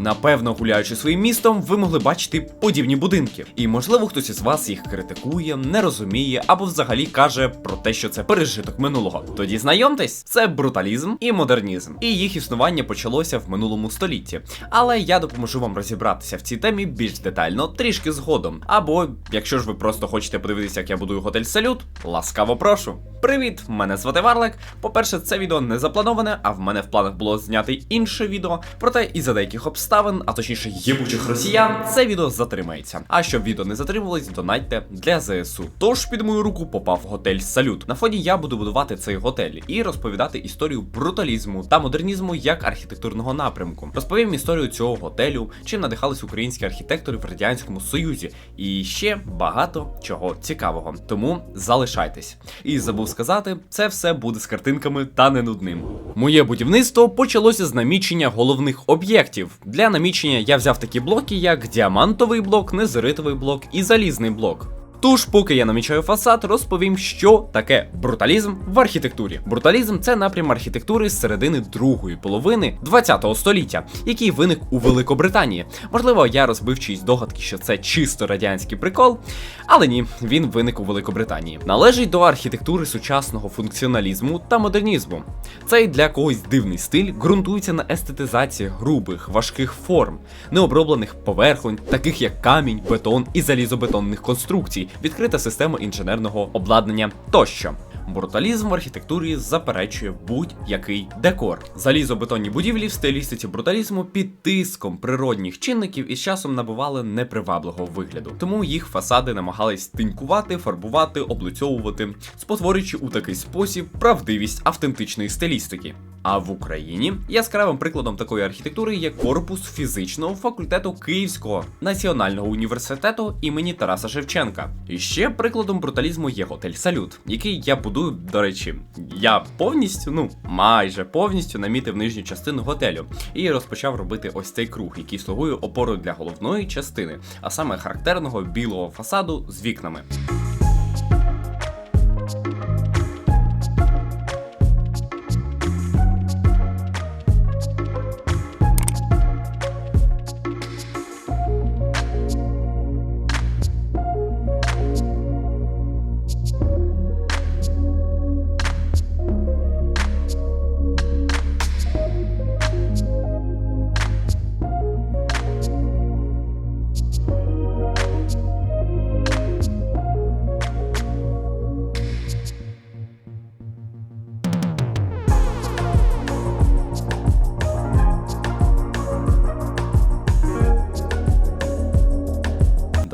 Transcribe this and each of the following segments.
Напевно, гуляючи своїм містом, ви могли бачити подібні будинки. І можливо, хтось із вас їх критикує, не розуміє або взагалі каже про те, що це пережиток минулого. Тоді знайомтесь, це бруталізм і модернізм. І їх існування почалося в минулому столітті. Але я допоможу вам розібратися в цій темі більш детально, трішки згодом. Або, якщо ж ви просто хочете подивитися, як я будую готель Салют, ласкаво прошу. Привіт, мене звати Варлик. По-перше, це відео не заплановане, а в мене в планах було зняти інше відео. Проте із-за деяких обставин, а точніше єбучих росіян, це відео затримається. А щоб відео не затримувалось, донайте для ЗСУ. Тож під мою руку попав готель Салют. На фоні я буду будувати цей готель і розповідати історію бруталізму та модернізму як архітектурного напрямку. Розповім історію цього готелю, чим надихались українські архітектори в радянському союзі, і ще багато чого цікавого. Тому залишайтесь. І забув сказати, це все буде з картинками та не нудним. Моє будівництво почалося з намічення головних об'єктів. Для намічення я взяв такі блоки, як діамантовий блок, незеритовий блок і залізний блок. Тож, поки я намічаю фасад, розповім, що таке бруталізм в архітектурі. Бруталізм це напрям архітектури з середини другої половини 20 століття, який виник у Великобританії. Можливо, я розбив чиїсь догадки, що це чисто радянський прикол, але ні, він виник у Великобританії. Належить до архітектури сучасного функціоналізму та модернізму. Цей для когось дивний стиль ґрунтується на естетизації грубих, важких форм, необроблених поверхонь, таких як камінь, бетон і залізобетонних конструкцій, відкрита система інженерного обладнання тощо. Бруталізм в архітектурі заперечує будь-який декор. Залізобетонні будівлі в стилістиці бруталізму під тиском природних чинників із часом набували непривабливого вигляду. Тому їх фасади намагались тинькувати, фарбувати, облицьовувати, спотворюючи у такий спосіб правдивість автентичної стилістики. А в Україні яскравим прикладом такої архітектури є корпус фізичного факультету Київського національного університету імені Тараса Шевченка. І ще прикладом бруталізму є готель Салют, який я будую, до речі, я повністю, ну майже повністю намітив нижню частину готелю і розпочав робити ось цей круг, який слугує опорою для головної частини, а саме характерного білого фасаду з вікнами.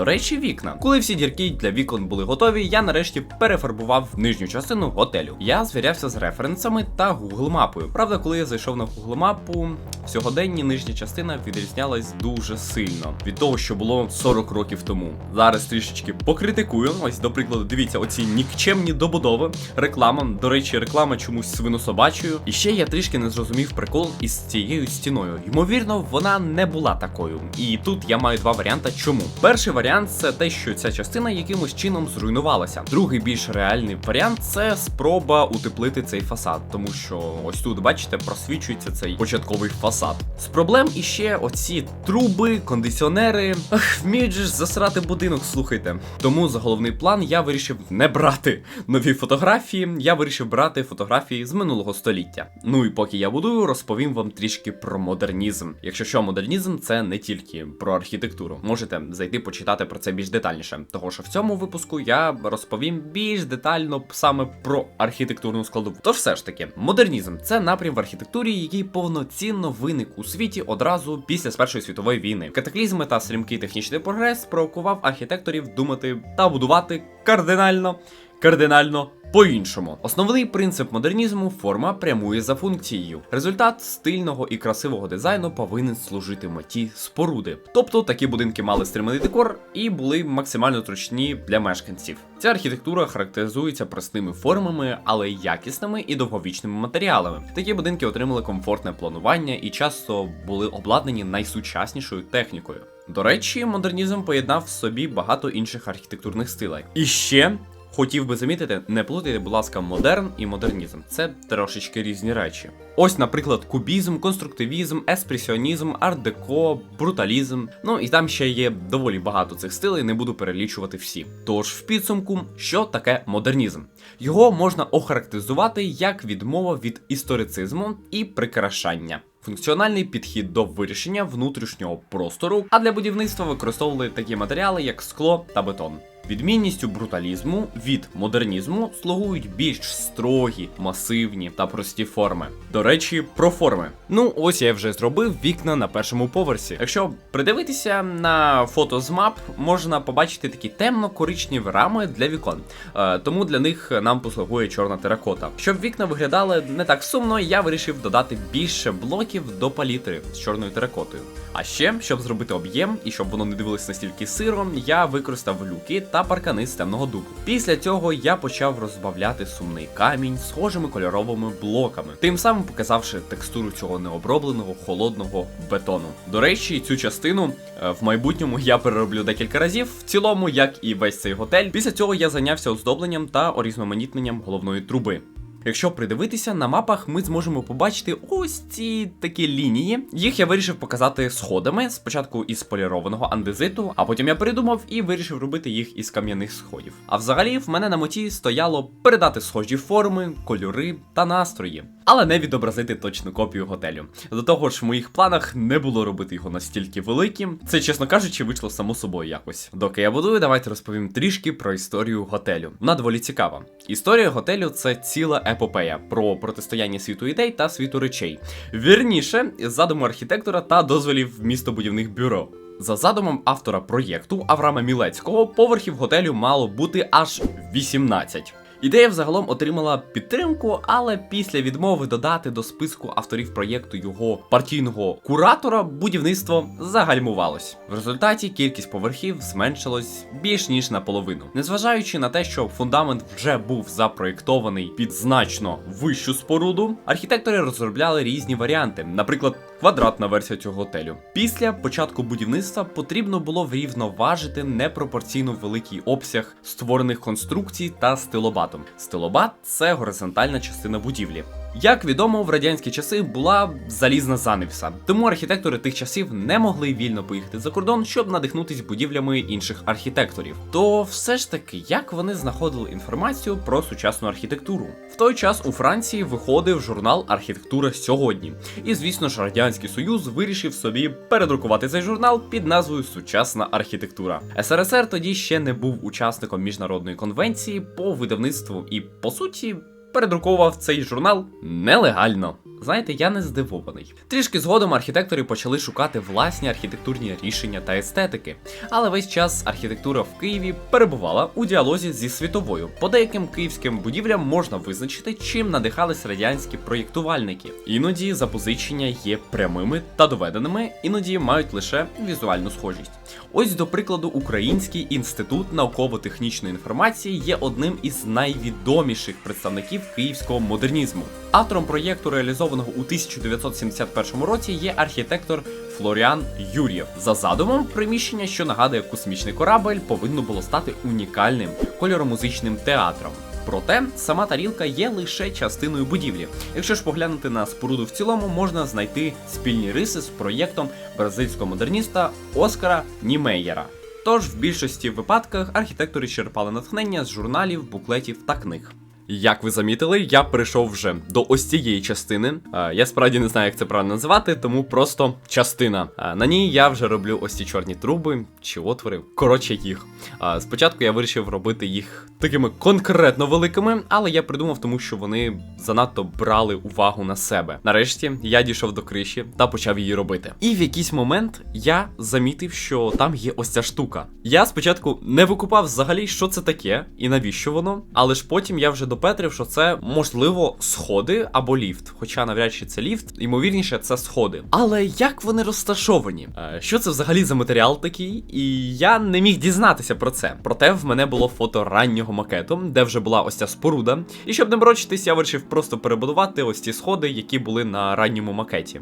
Речі, вікна. Коли всі дірки для вікон були готові, я нарешті перефарбував нижню частину готелю. Я звірявся з референсами та Google мапою. Правда, коли я зайшов на Google мапу, сьогоденні нижня частина відрізнялась дуже сильно від того, що було 40 років тому. Зараз трішечки покритикую. Ось, до прикладу, дивіться, оці нікчемні добудови. Реклама. До речі, реклама чомусь свинособачою. І ще я трішки не зрозумів прикол із цією стіною. Ймовірно, вона не була такою. І тут я маю два варіанти. Чому? Перший варіант це те, що ця частина якимось чином зруйнувалася. Другий більш реальний варіант це спроба утеплити цей фасад, тому що ось тут, бачите, просвічується цей початковий фасад. З проблем іще оці труби, кондиціонери. Ах, вміють ж засрати будинок, слухайте. Тому за головний план я вирішив не брати нові фотографії. Я вирішив брати фотографії з минулого століття. Ну і поки я будую, розповім вам трішки про модернізм. Якщо що, модернізм це не тільки про архітектуру. Можете зайти почитати про це більш детальніше. Того що в цьому випуску я розповім більш детально саме про архітектурну складову. Тож все ж таки, модернізм це напрям в архітектурі, який повноцінно виник у світі одразу після Першої світової війни. Катаклізми та стрімкий технічний прогрес спровокував архітекторів думати та будувати кардинально, кардинально по-іншому, основний принцип модернізму форма прямує за функцією. Результат стильного і красивого дизайну повинен служити меті споруди. Тобто такі будинки мали стриманий декор і були максимально зручні для мешканців. Ця архітектура характеризується простими формами, але якісними і довговічними матеріалами. Такі будинки отримали комфортне планування і часто були обладнані найсучаснішою технікою. До речі, модернізм поєднав в собі багато інших архітектурних стилей. І ще Хотів би замітити, не плутайте, будь ласка, модерн і модернізм. Це трошечки різні речі. Ось, наприклад, кубізм, конструктивізм, еспресіонізм, арт-деко, бруталізм. Ну і там ще є доволі багато цих стилей, не буду перелічувати всі. Тож, в підсумку, що таке модернізм? Його можна охарактеризувати як відмова від історицизму і прикрашання. Функціональний підхід до вирішення внутрішнього простору, а для будівництва використовували такі матеріали, як скло та бетон. Відмінністю бруталізму від модернізму слугують більш строгі, масивні та прості форми. До речі, про форми. Ну, ось я вже зробив вікна на першому поверсі. Якщо придивитися на фото з мап, можна побачити такі темно-коричневі рами для вікон. Е, тому для них нам послугує чорна теракота. Щоб вікна виглядали не так сумно, я вирішив додати більше блоків до палітри з чорною теракотою. А ще, щоб зробити об'єм і щоб воно не дивилось настільки сиром, я використав люки та паркани з темного дубу. Після цього я почав розбавляти сумний камінь схожими кольоровими блоками, тим самим показавши текстуру цього необробленого холодного бетону. До речі, цю частину е, в майбутньому я перероблю декілька разів, в цілому, як і весь цей готель. Після цього я зайнявся оздобленням та орізноманітненням головної труби. Якщо придивитися на мапах, ми зможемо побачити ось ці такі лінії. Їх я вирішив показати сходами. Спочатку із полірованого андезиту, а потім я придумав і вирішив робити їх із кам'яних сходів. А взагалі, в мене на меті стояло передати схожі форми, кольори та настрої, але не відобразити точну копію готелю. До того ж, в моїх планах не було робити його настільки великим. Це, чесно кажучи, вийшло само собою якось. Доки я будую, давайте розповім трішки про історію готелю. Вона доволі цікава. Історія готелю це ціла епопея про протистояння світу ідей та світу речей. Вірніше, задуму архітектора та дозволів містобудівних бюро. За задумом автора проєкту Аврама Мілецького, поверхів готелю мало бути аж 18. Ідея взагалом отримала підтримку, але після відмови додати до списку авторів проєкту його партійного куратора будівництво загальмувалось. В результаті кількість поверхів зменшилась більш ніж наполовину. Незважаючи на те, що фундамент вже був запроєктований під значно вищу споруду, архітектори розробляли різні варіанти, наприклад, квадратна версія цього готелю. Після початку будівництва потрібно було врівноважити непропорційно великий обсяг створених конструкцій та стилобатом. Стилобат це горизонтальна частина будівлі. Як відомо, в радянські часи була залізна занавіса, тому архітектори тих часів не могли вільно поїхати за кордон, щоб надихнутись будівлями інших архітекторів. То все ж таки, як вони знаходили інформацію про сучасну архітектуру? В той час у Франції виходив журнал Архітектура сьогодні. І звісно ж, Радянський Союз вирішив собі передрукувати цей журнал під назвою Сучасна архітектура. СРСР тоді ще не був учасником міжнародної конвенції по видавництву і, по суті, передруковував цей журнал нелегально. Знаєте, я не здивований. Трішки згодом архітектори почали шукати власні архітектурні рішення та естетики, але весь час архітектура в Києві перебувала у діалозі зі світовою. По деяким київським будівлям можна визначити, чим надихались радянські проєктувальники. Іноді запозичення є прямими та доведеними, іноді мають лише візуальну схожість. Ось, до прикладу, Український інститут науково-технічної інформації є одним із найвідоміших представників київського модернізму. Автором проєкту, реалізованого у 1971 році, є архітектор Флоріан Юр'єв. За задумом, приміщення, що нагадує космічний корабель, повинно було стати унікальним кольоромузичним театром. Проте сама тарілка є лише частиною будівлі. Якщо ж поглянути на споруду в цілому, можна знайти спільні риси з проєктом бразильського модерніста Оскара Німеєра. Тож в більшості випадках архітектори черпали натхнення з журналів, буклетів та книг. Як ви замітили, я прийшов вже до ось цієї частини. Е, Я справді не знаю, як це правильно називати, тому просто частина. Е, На ній я вже роблю ось ці чорні труби чи отвори. Коротше, їх. Е, Спочатку я вирішив робити їх такими конкретно великими, але я придумав, тому що вони занадто брали увагу на себе. Нарешті я дійшов до криші та почав її робити. І в якийсь момент я замітив, що там є ось ця штука. Я спочатку не викупав взагалі, що це таке і навіщо воно, але ж потім я вже допетрив, що це можливо сходи або ліфт. Хоча навряд чи це ліфт, ймовірніше, це сходи. Але як вони розташовані? Е, Що це взагалі за матеріал такий? І я не міг дізнатися про це. Проте в мене було фото раннього макету, де вже була ось ця споруда. І щоб не морочитись, я вирішив просто перебудувати ось ці сходи, які були на ранньому макеті.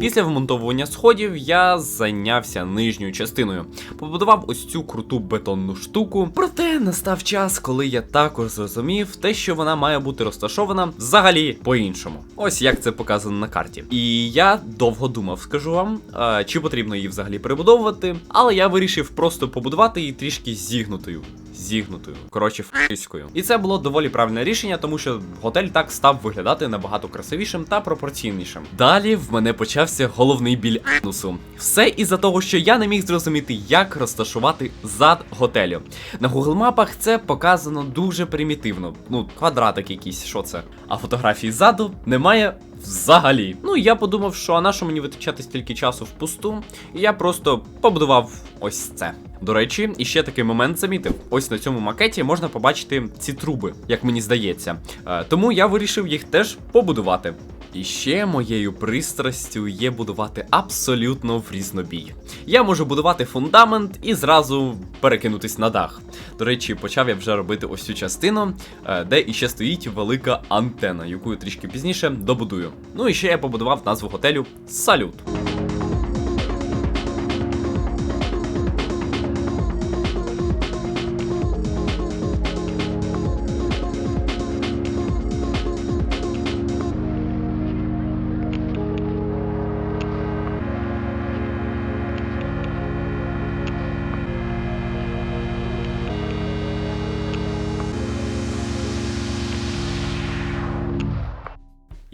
Після вмонтовування сходів я зайнявся нижньою частиною, побудував ось цю круту бетонну штуку. Проте настав час, коли я також зрозумів те, що вона має бути розташована взагалі по-іншому. Ось як це показано на карті. І я довго думав, скажу вам, чи потрібно її взагалі перебудовувати, але я вирішив просто побудувати її трішки зігнутою. Зігнутою, коротше, ф***ською. І це було доволі правильне рішення, тому що готель так став виглядати набагато красивішим та пропорційнішим. Далі в мене почався головний біль анусу. Все із-за того, що я не міг зрозуміти, як розташувати зад готелю. На Google мапах це показано дуже примітивно. Ну, квадратик якийсь, що це. А фотографії ззаду немає взагалі. Ну я подумав, що а на що мені витрачати стільки часу впусту, і я просто побудував ось це. До речі, і ще такий момент замітив. Ось на цьому макеті можна побачити ці труби, як мені здається. Е, тому я вирішив їх теж побудувати. І ще моєю пристрастю є будувати абсолютно в різнобій. Я можу будувати фундамент і зразу перекинутись на дах. До речі, почав я вже робити ось цю частину, е, де іще стоїть велика антена, яку я трішки пізніше добудую. Ну і ще я побудував назву готелю Салют.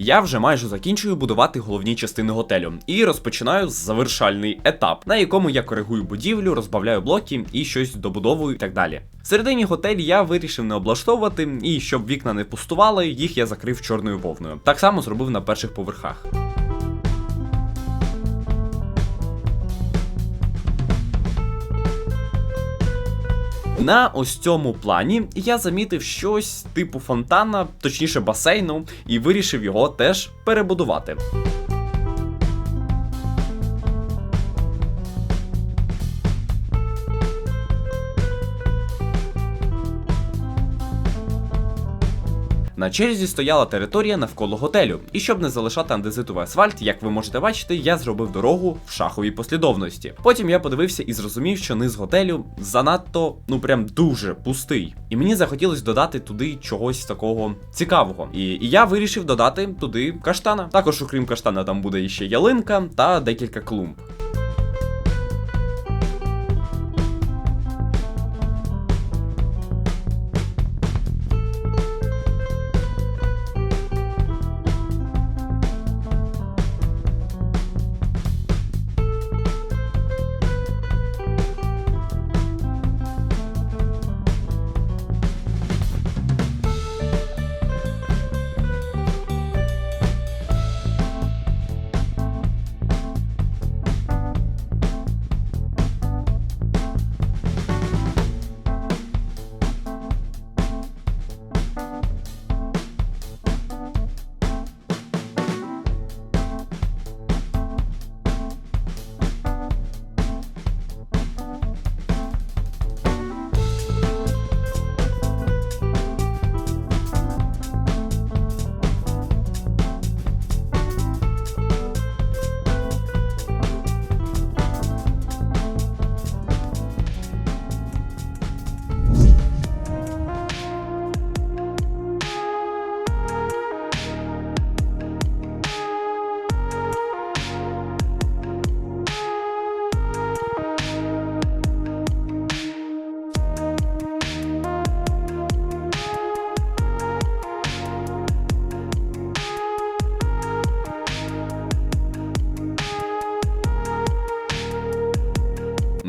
Я вже майже закінчую будувати головні частини готелю і розпочинаю завершальний етап, на якому я коригую будівлю, розбавляю блоки і щось добудовую і так далі. середині готель я вирішив не облаштовувати, і щоб вікна не пустували, їх я закрив чорною вовною. Так само зробив на перших поверхах. На ось цьому плані я замітив щось типу фонтана, точніше басейну, і вирішив його теж перебудувати. На черзі стояла територія навколо готелю, і щоб не залишати андезитовий асфальт, як ви можете бачити, я зробив дорогу в шаховій послідовності. Потім я подивився і зрозумів, що низ готелю занадто, ну прям дуже пустий. І мені захотілося додати туди чогось такого цікавого. І, і я вирішив додати туди каштана. Також, окрім каштана, там буде іще ялинка та декілька клумб.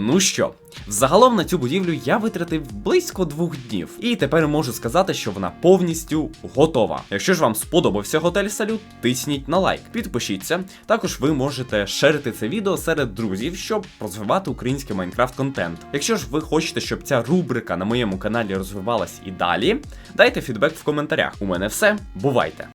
Ну що, загалом на цю будівлю я витратив близько двох днів, і тепер можу сказати, що вона повністю готова. Якщо ж вам сподобався готель Салют, тисніть на лайк, підпишіться. Також ви можете шерити це відео серед друзів, щоб розвивати український Майнкрафт контент. Якщо ж ви хочете, щоб ця рубрика на моєму каналі розвивалась і далі, дайте фідбек в коментарях. У мене все, бувайте!